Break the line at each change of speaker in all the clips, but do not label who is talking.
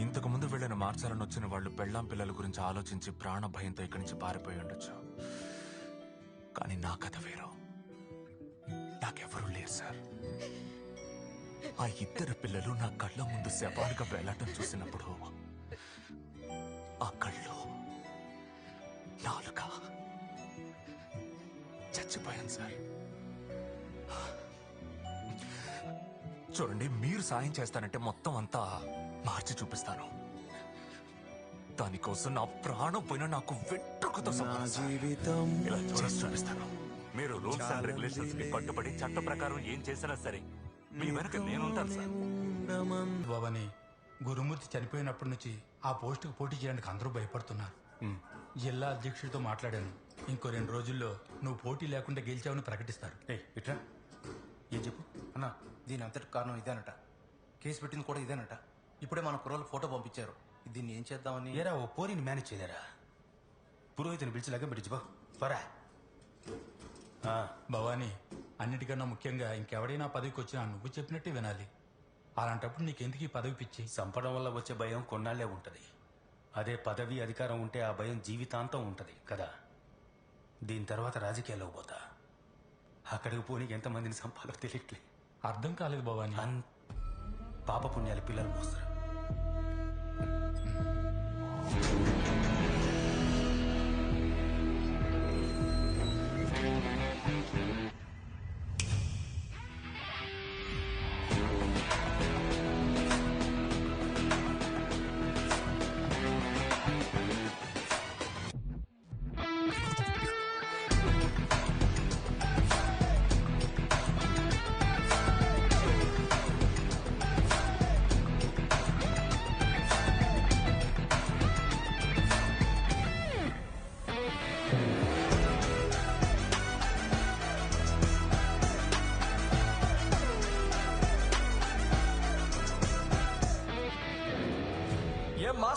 ఇంతకు ముందు వెళ్ళని మార్చాలని వచ్చిన వాళ్ళు పెళ్ళాం పిల్లల గురించి ఆలోచించి ప్రాణ భయంతో ఇక్కడి నుంచి పారిపోయి ఉండొచ్చు. కానీ నా కథ వేరు. నాకెవరూ లేరు సార్. ఆ ఇద్దరు పిల్లలు నా కళ్ళ ముందు శవాలుగా వెళ్ళటం చూసినప్పుడు ఆ కళ్ళు నాలుక చచ్చిపోయాను సార్. చూడండి మీరు సాయం చేస్తానంటే మొత్తం అంతా మార్చి చూపిస్తాను. దానికోసం నా ప్రాణం పోయినా నాకు వెంట్రుకతో.
జీవితం
ఇలా చూపిస్తాను. మీరు రూల్స్ అండ్ రెగ్యులేషన్స్కి కట్టుబడి చట్ట ప్రకారం ఏం చేసినా సరే మీ వెనక నేనుంటాను సార్.
ఉండమన్
బాబాని గురుమూర్తి చనిపోయినప్పటి నుంచి ఆ పోస్టుకు పోటీ చేయడానికి అందరూ భయపడుతున్నారు. జిల్లా అధ్యక్షుడితో మాట్లాడాను. ఇంకో రెండు రోజుల్లో నువ్వు పోటీ లేకుండా గెలిచావని ప్రకటిస్తారు.
ఏ ఇట్రా ఏం చెప్పు
అన్న దీని అంతటి కారణం ఇదేనట. కేసు పెట్టింది కూడా ఇదేనట. ఇప్పుడే మన కుర్రోళ్ళు ఫోటో పంపించారు. దీన్ని ఏం చేద్దామని?
ఏరా ఓ పోరిని మేనేజ్ చేయలేరా? పురోహితుని పిలిచి లగ్గం పెట్టించు బా
భవానీ అన్నిటికన్నా ముఖ్యంగా ఇంకెవడైనా పదవికి వచ్చినా నువ్వు చెప్పినట్టే వినాలి. అలాంటప్పుడు నీకెందుకు ఈ పదవి పిచ్చి?
చంపడం వల్ల వచ్చే భయం కొన్నాళ్ళే ఉంటది. అదే పదవి అధికారం ఉంటే ఆ భయం జీవితాంతం ఉంటది కదా? దీని తర్వాత రాజకీయాల్లోకి పోతా. అక్కడికి పోనీకి ఎంతమందిని చంపాలో తెలియట్లే.
అర్థం కాలేదు భవాని
అన్. పాపపుణ్యాలు పిల్లలు మోస్తారు.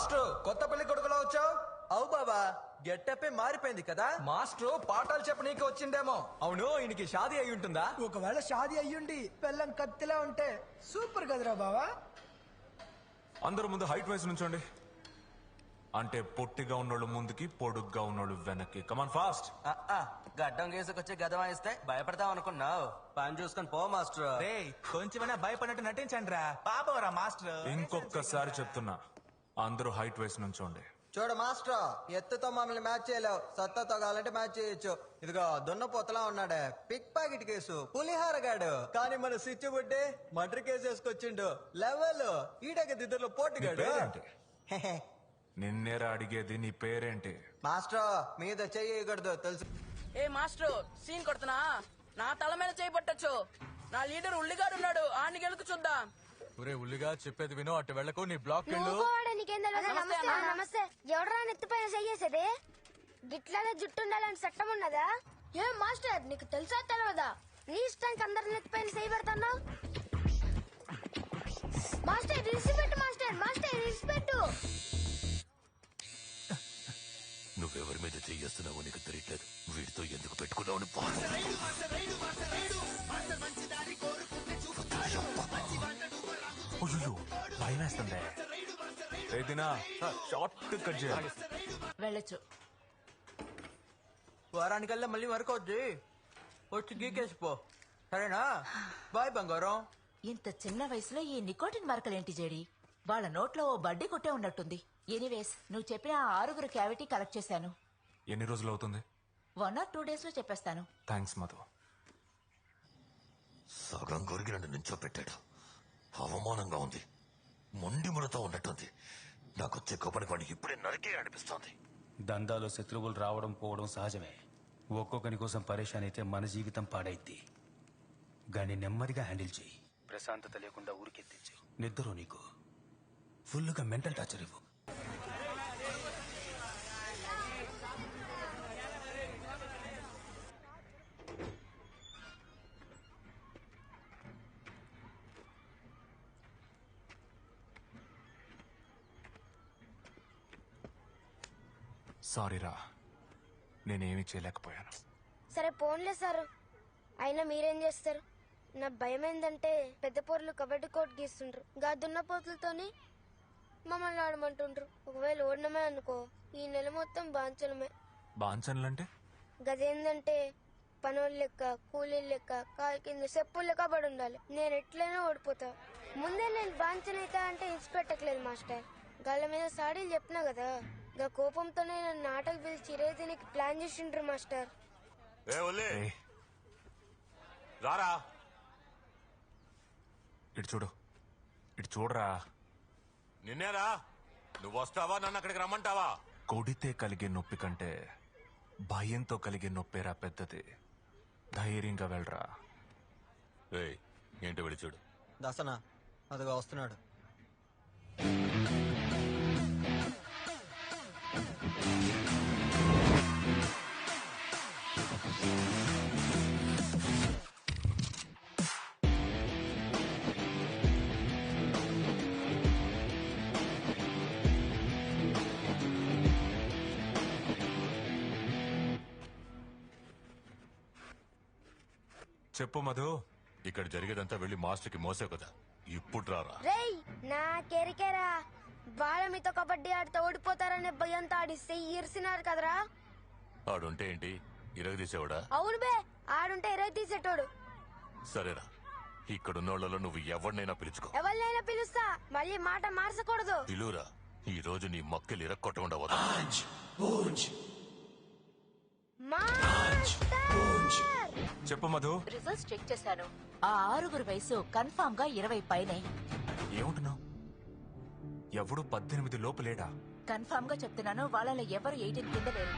మాస్టర్ కొత్త పెళ్ళి కొడుకులో వచ్చావు?
అవు బాబా గెట్టప్పే మారిపోయింది కదా?
మాస్టర్ పాఠాలు చెప్పనీకి వచ్చిండేమో అవును ఈయనకి షాదీ అయి ఉంటుందా?
ఒకవేళ షాదీ అయ్యుండి పెళ్ళం కత్తిలా ఉంటే సూపర్ కదరా బావా.
అందరూ ముందు హైట్ వైస్ నుంచోండి. అంటే పొట్టిగా ఉన్నోళ్ళు ముందుకి పొడుగ్గా ఉన్నోళ్ళు వెనక్కి. కమాన్ ఫాస్ట్
గడ్డం గీసుకొచ్చి గద వాయిస్తే భయపడతాం అనుకున్నావు. పని చూసుకొని పో మాస్టర్.
కొంచెమైనా భయపడినట్టు నటించండి రా పాపవరా మాస్టర్.
ఇంకొకసారి చెప్తున్నా. అందరూ హైట్ వైస్ నుంచోండి.
చూడు మాస్టర్ ఎత్తుతో మమ్మల్ని మ్యాచ్ చేయలేవు. సత్తతో కావాలంటే మ్యాచ్ చేయొచ్చు. ఇదిగో దున్నపోతలా ఉన్నాడే. Pick pocket case. పులిహార గాడు. కానీ మన స్విచ్ బుడ్డే మర్డర్ కేసు వేసుకొచ్చిండు. లెవెల్. ఈడక ఇద్దరు
నీ
పోటుగాడు
పేరేంటి? నిన్నేరా అడిగేది నీ పేరేంటి?
మాస్టర్ మీద చెయ్యకూడదు తెలుసు.
ఏ మాస్టర్ సీన్ కొడుతున్నా? నా తల మీద చేయబట్టచ్చు నా లీడర్ ఉల్లిగాడు ఉన్నాడు. ఆడిని గెలుకు చూద్దాం.
ఒరే ఉల్లిగా చెప్పేది విను. అటు వెళ్ళకు నీ బ్లాక్
నమస్తే అన్న.
నమస్తే. ఎవడరా నెత్తిపైన చెయ్యేసేది? గిట్లానే జుట్టు ఉండాలని చట్టం ఉన్నదా? ఏం మాస్టర్? నీకు తెలుసా తెలియదా నీ ఇష్టానికి అందరి నెత్తిపైన చేయి పెడతాన్నావు మాస్టర్ రిసిపెట్టు మాస్టర్. మాస్టర్ రిసిపెట్టు
నువ్వెవరి మీద చెయ్యేస్తున్నావో నీకు తెలియట్లేదు. వీడితో ఎందుకు పెట్టుకున్నావు
భయం వేస్తుంది. ఏదినా షార్ట్ కట్ చేయాలి.
వెళ్ళొచ్చు.
వారానికల్లా మళ్ళీ వరకు వద్ది వచ్చి గీకేసిపో. సరేనా? బాయ్ బంగారం.
ఇంత చిన్న వయసులో ఈ నికోటిన్ మరకలేంటి జేడి? వాళ్ళ నోట్లో ఓ బడ్డీ కొట్టే ఉన్నట్టుంది. ఎనీవేస్ నువ్వు చెప్పిన ఆ ఆరుగురు క్యావిటీ కలెక్ట్ చేశాను.
ఎన్ని రోజులు అవుతుంది?
వన్ ఆర్ టూ డేస్లో చెప్పేస్తాను.
థ్యాంక్స్ మధు.
సగం కొరికి నన్ను నించోపెట్టాడు. అవమానంగా ఉంది. మొండి ముడతో ఉన్నట్టుంది. నాకు వచ్చే కోపానికి వాడికి ఇప్పుడే నరికే అనిపిస్తోంది
దందాలో శత్రువులు రావడం పోవడం సహజమే. ఒక్కొక్కని కోసం పరేషాన్ అయితే మన జీవితం పాడైద్ది. గాని నెమ్మదిగా హ్యాండిల్ చేయి. ప్రశాంతత లేకుండా ఊరికెత్తించు. నిద్ర నీకు. ఫుల్గా మెంటల్ టార్చర్ ఇవ్వు.
సారీరా నేనేమీ చేయలేకపోయాను.
సరే పోన్లే సార్. అయినా మీరేం చేస్తారు? నా భయం ఏంటంటే పెద్ద పోర్లు కబడ్డీ కోట్ గీస్తుండ్రు. గా దున్న పోతులతోని మమ్మల్ని ఆడమంటుండ్రు. ఒకవేళ ఓడినమే అనుకో ఈ నెల మొత్తం బాంచలమే
బాంచన్లంటే?
గదేందంటే పనోళ్ళ లెక్క కూలీల లెక్క కాలు కింద చెప్పులు లెక్క పడి ఉండాలి. నేను ఎట్లయినా ఓడిపోతా. ముందే నేను బాంచనైతా అంటే ఇచ్చిపెట్టట్లేదు మాస్టర్. గళ్ళ మీద సాడీలు చెప్పినా కదా. గా కోపంతోనే నన్ను ఆటకు పిలిచి రేతినికి ప్లాన్ చేసిండ్రు మాస్టర్.
ఏ ఒల్లే. రారా.
ఇటు చూడు. ఇటు చూడరా.
నిన్నేరా. నువ్వు వస్తావా నన్ను అక్కడికి రమ్మంటావా?
కొడితే కలిగే నొప్పి కంటే భయంతో కలిగే నొప్పేరా పెద్దది. ధైర్యంగా వెళ్ళరా.
ఏయ్ ఏంటో వెళ్ళి చూడు.
దసన అదిగో వస్తున్నాడు.
చెప్పు మధు.
ఇక్కడ జరిగేదంతా వెళ్ళి మాస్టర్కి మోసే కదా. ఇప్పుడు రారా.
రేయ్ నా కెరికెరా. వాళ్ళ మీతో కబడ్డీ ఆడితే ఓడిపోతారనే భయంతో ఆడిస్తే ఇరిసినారు కదరా.
ఆడుంటే ఏంటి? ఇరగదీసేవాడా
అవును బే ఆడుంటే ఇరవై తీసేటోడు.
సరేరా ఇక్కడున్నోళ్ళలో నువ్వు ఎవరినైనా పిలుచుకో.
ఎవరినైనా పిలుస్తా మళ్ళీ మాట మార్చకూడదు.
పిలువురా ఈ రోజు నీ మక్కలు ఇరక్కొట్టకుండా!
చెప్పు మధు.
రిజల్ట్స్ చెక్ చేశాను. ఆ ఆరుగురు వయసు కన్ఫామ్గా ఇరవై పైనే.
ఏమంటున్నావు? ఎవడు పద్దెనిమిది లోపు లేడా?
కన్ఫామ్గా చెప్తున్నాను వాళ్ళలో ఎవరు ఎయిటీన్ కింద లేరు.